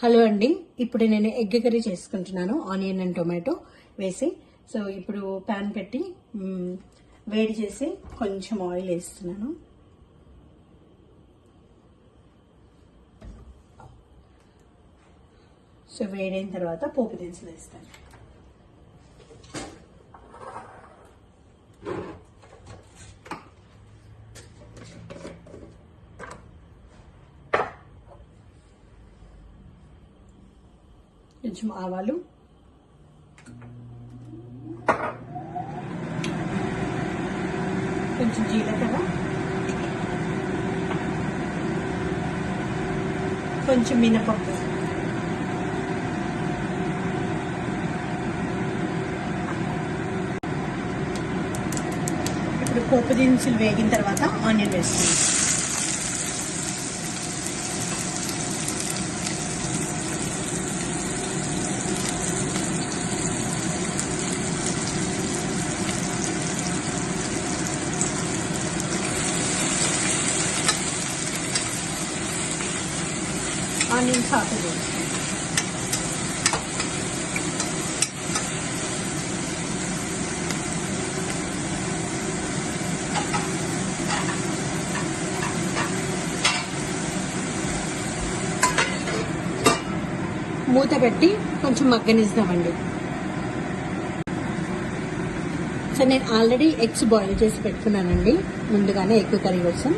Hello అండి. ఇప్పుడు నేను ఎగ్ కర్రీ చేసుకుంటున్నాను. ఆనియన్ అండ్ టొమాటో వేసి. సో ఇప్పుడు ప్యాన్ పెట్టి వేడి చేసి కొంచెం ఆయిల్ వేస్తున్నాను. సో వేడైన తర్వాత పోపు దినుసులు వేస్తాను. కొంచెం ఆవాలు. కొంచెం జీలకర్ర. కొంచెం మినపప్పు. ఇప్పుడు పోపు దినుసులు వేగిన తర్వాత ఆనియన్ వేసుకుంటాం ఆనియన్స్ హాఫ్ మూత పెట్టి కొంచెం మగ్గనిస్తామండి. సో నేను ఆల్రెడీ ఎగ్స్ బాయిల్ చేసి పెట్టుకున్నానండి. ముందుగానే ఎగ్ కర్రీ కోసం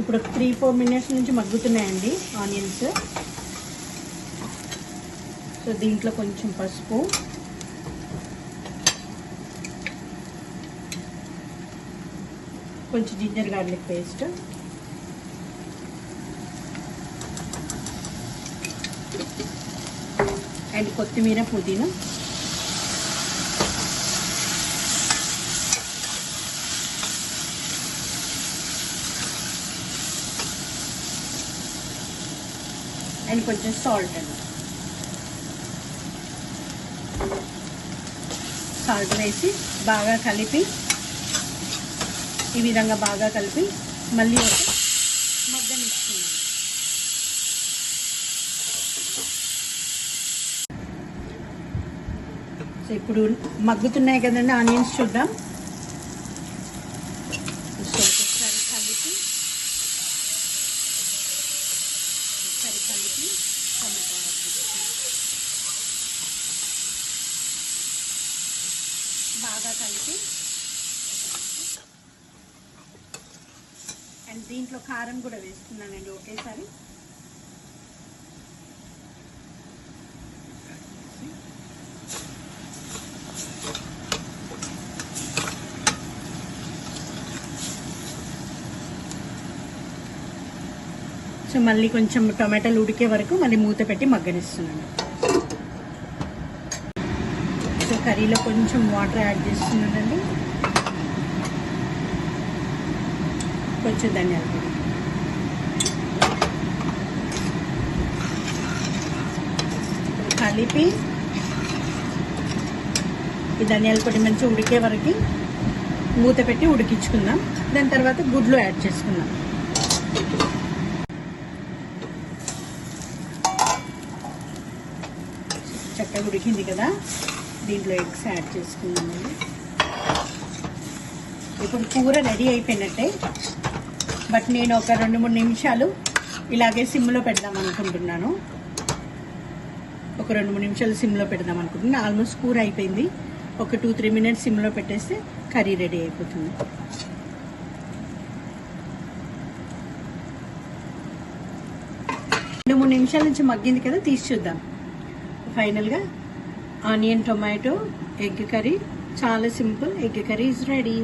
ఇప్పుడు త్రీ ఫోర్ మినిట్స్ నుంచి మగ్గుతున్నాయండి ఆనియన్స్ సో దీంట్లో కొంచెం పసుపు. కొంచెం జింజర్ గార్లిక్ పేస్ట్ అండ్ కొత్తిమీర పుదీనా. అండ్ కొంచెం సాల్ట్ అండి సాల్ట్ వేసి బాగా కలిపి ఈ విధంగా బాగా కలిపి మళ్ళీ ఒక మగ్గనిస్తున్నాను సో ఇప్పుడు మగ్గుతున్నాయి కదండి ఆనియన్స్ చూద్దాం సో ఒకసారి కలిపి ఒకసారి కలిపి టమాటా బాగా కలిపి అండ్ దీంట్లో కారం కూడా వేస్తున్నానండి ఒకేసారి. సో మళ్ళీ కొంచెం టొమాటోలు ఉడికే వరకు మళ్ళీ మూత పెట్టి మగ్గనిస్తున్నాను. సో కర్రీలో కొంచెం వాటర్ యాడ్ చేస్తున్నానండి. కొంచెం ధనియాల పొడి. కలిపి ఈ ధనియాల పొడి మంచిగా ఉడికే వరకు మూత పెట్టి ఉడికించుకుందాం. దాని తర్వాత గుడ్లు యాడ్ చేసుకుందాం. చక్కగా ఉడికింది కదా దీంట్లో ఎగ్స్ యాడ్ చేసుకున్నామండి ఇప్పుడు కూర రెడీ అయిపోయినట్టే. బట్ నేను ఒక రెండు మూడు నిమిషాలు ఇలాగే సిమ్లో పెడదాం అనుకుంటున్నాను. ఒక రెండు మూడు నిమిషాలు సిమ్లో పెడదాం అనుకుంటున్నాను. ఆల్మోస్ట్ కూర అయిపోయింది. ఒక టూ త్రీ మినిట్స్ సిమ్లో పెట్టేస్తే కర్రీ రెడీ అయిపోతుంది. రెండు మూడు నిమిషాల నుంచి మగ్గింది కదా తీసి చూద్దాం. ఫైనల్గా ఆనియన్ టొమాటో ఎగ్ కర్రీ. చాలా simple. Egg curry is ready